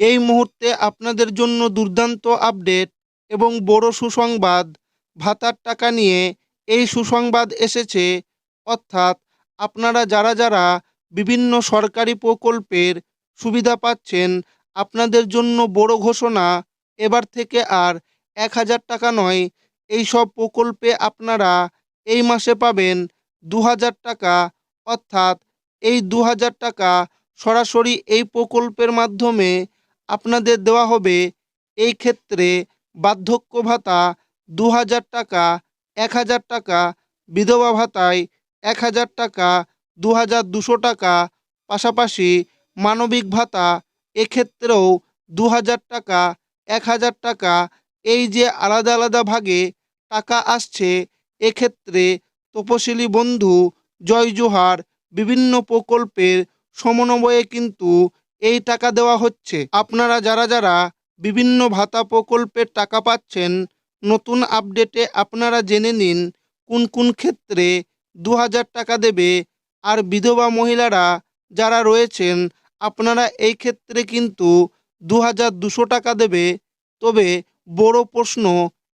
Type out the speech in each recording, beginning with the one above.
এই মুহূর্তে আপনাদের জন্য দুর্দান্ত আপডেট এবং বড় সুসংবাদ, ভাতার টাকা নিয়ে এই সুসংবাদ এসেছে। অর্থাৎ আপনারা যারা যারা বিভিন্ন সরকারি প্রকল্পের সুবিধা পাচ্ছেন, আপনাদের জন্য বড় ঘোষণা, এবার থেকে আর এক হাজার টাকা নয়, এই সব প্রকল্পে আপনারা এই মাসে পাবেন দু হাজার টাকা। অর্থাৎ এই দু হাজার টাকা সরাসরি এই প্রকল্পের মাধ্যমে আপনাদের দেওয়া হবে এই ক্ষেত্রে বার্ধক্য ভাতা দু হাজার টাকা এক হাজার টাকা, বিধবা ভাতায় এক হাজার টাকা দু হাজার দুশো টাকা, পাশাপাশি মানবিক ভাতা এক্ষেত্রেও দু হাজার টাকা এক হাজার টাকা, এই যে আলাদা আলাদা ভাগে টাকা আসছে, এক্ষেত্রে তপশিলি বন্ধু জয় জোহার বিভিন্ন প্রকল্পের সমন্বয়ে কিন্তু এই টাকা দেওয়া হচ্ছে। আপনারা যারা যারা বিভিন্ন ভাতা প্রকল্পের টাকা পাচ্ছেন, নতুন আপডেটে আপনারা জেনে নিন কোন কোন ক্ষেত্রে দু হাজার টাকা দেবে আর বিধবা মহিলারা যারা রয়েছেন, আপনারা এই ক্ষেত্রে কিন্তু দু হাজার দুশো টাকা দেবে। তবে বড় প্রশ্ন,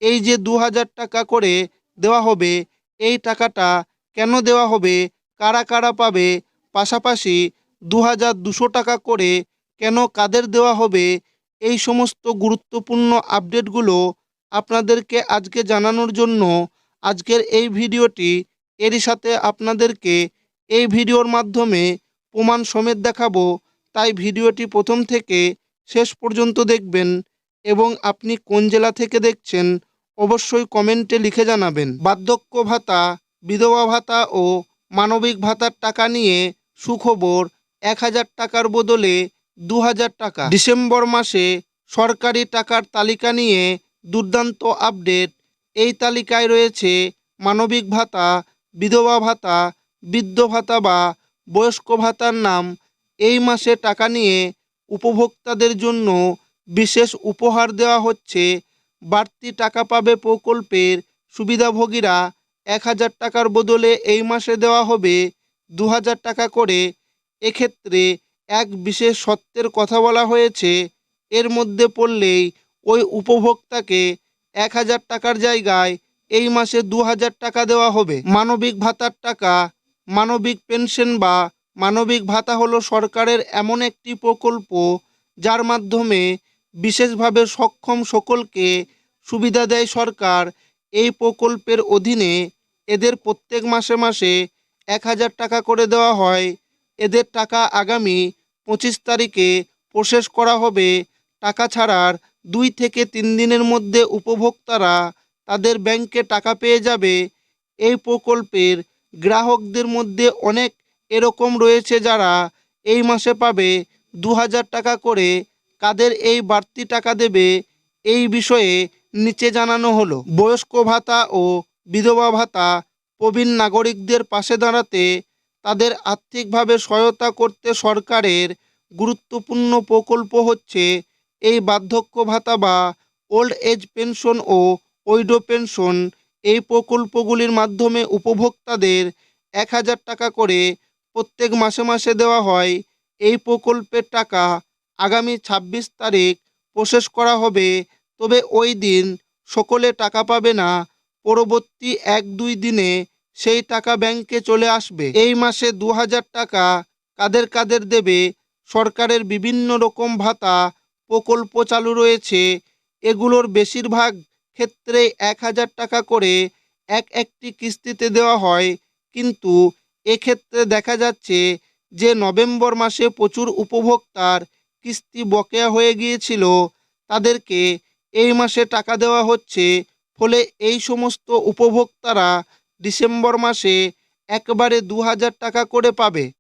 এই যে দু হাজার টাকা করে দেওয়া হবে, এই টাকাটা কেন দেওয়া হবে, কারা কারা পাবে? পাশাপাশি দু হাজার দুশো টাকা করে কেন কাদের দেওয়া হবে? এই সমস্ত গুরুত্বপূর্ণ আপডেটগুলো আপনাদেরকে আজকে জানানোর জন্য আজকের এই ভিডিওটি এরই সাথে আপনাদেরকে এই ভিডিওর মাধ্যমে প্রমাণ সমেত দেখাবো। তাই ভিডিওটি প্রথম থেকে শেষ পর্যন্ত দেখবেন এবং আপনি কোন জেলা থেকে দেখছেন অবশ্যই কমেন্টে লিখে জানাবেন। বার্ধক্য ভাতা, বিধবা ভাতা ও মানবিক ভাতার টাকা নিয়ে সুখবর এক হাজার টাকার বদলে দু হাজার টাকা। ডিসেম্বর মাসে সরকারি টাকার তালিকা নিয়ে দুর্দান্ত আপডেট। এই তালিকায় রয়েছে মানবিক ভাতা, বিধবা ভাতা, বৃদ্ধ ভাতা বা বয়স্ক ভাতার নাম। এই মাসে টাকা নিয়ে উপভোক্তাদের জন্য বিশেষ উপহার দেওয়া হচ্ছে। বাড়তি টাকা পাবে প্রকল্পের সুবিধাভোগীরা। এক হাজার টাকার বদলে এই মাসে দেওয়া হবে দু হাজার টাকা করে এক্ষেত্রে এক বিশেষ সত্যের কথা বলা হয়েছে, এর মধ্যে পড়লেই ওই উপভোক্তাকে এক হাজার টাকার জায়গায় এই মাসে দু হাজার টাকা দেওয়া হবে। মানবিক ভাতার টাকা, মানবিক পেনশন বা মানবিক ভাতা হলো সরকারের এমন একটি প্রকল্প যার মাধ্যমে বিশেষভাবে সক্ষম সকলকে সুবিধা দেয় সরকার। এই প্রকল্পের অধীনে এদের প্রত্যেক মাসে মাসে এক হাজার টাকা করে দেওয়া হয়। এদের টাকা আগামী পঁচিশ তারিখে প্রসেস করা হবে। টাকা ছাড়ার দুই থেকে তিন দিনের মধ্যে উপভোক্তারা তাদের ব্যাংকে টাকা পেয়ে যাবে। এই প্রকল্পের গ্রাহকদের মধ্যে অনেক এরকম রয়েছে যারা এই মাসে পাবে দু হাজার টাকা করে। কাদের এই বাড়তি টাকা দেবে এই বিষয়ে নিচে জানানো হলো। বয়স্ক ভাতা ও বিধবা ভাতা প্রবীণ নাগরিকদের পাশে দাঁড়াতে তাদের আর্থিকভাবে সহায়তা করতে সরকারের গুরুত্বপূর্ণ প্রকল্প হচ্ছে এই বার্ধক্য ভাতা বা ওল্ড এজ পেনশন ও ওইডো পেনশন। এই প্রকল্পগুলির মাধ্যমে উপভোক্তাদের এক হাজার টাকা করে প্রত্যেক মাসে মাসে দেওয়া হয়। এই প্রকল্পের টাকা আগামী ছাব্বিশ তারিখ প্রসেস করা হবে। তবে ওই দিন সকলে টাকা পাবে না। পরবর্তী এক দুই দিনে সেই টাকা ব্যাংকে চলে আসবে। এই মাসে দু হাজার টাকা কাদের কাদের দেবে? সরকারের বিভিন্ন রকম ভাতা, প্রকল্প চালু রয়েছে। এগুলোর বেশিরভাগ ক্ষেত্রে এক হাজার টাকা করে এক একটি কিস্তিতে দেওয়া হয়। কিন্তু এক্ষেত্রে দেখা যাচ্ছে যে নভেম্বর মাসে প্রচুর উপভোক্তার কিস্তি বকেয়া হয়ে গিয়েছিল। তাদেরকে এই মাসে টাকা দেওয়া হচ্ছে। ফলে এই সমস্ত উপভোক্তারা ডিসেম্বর মাসে একবারে দু হাজার টাকা করে পাবে।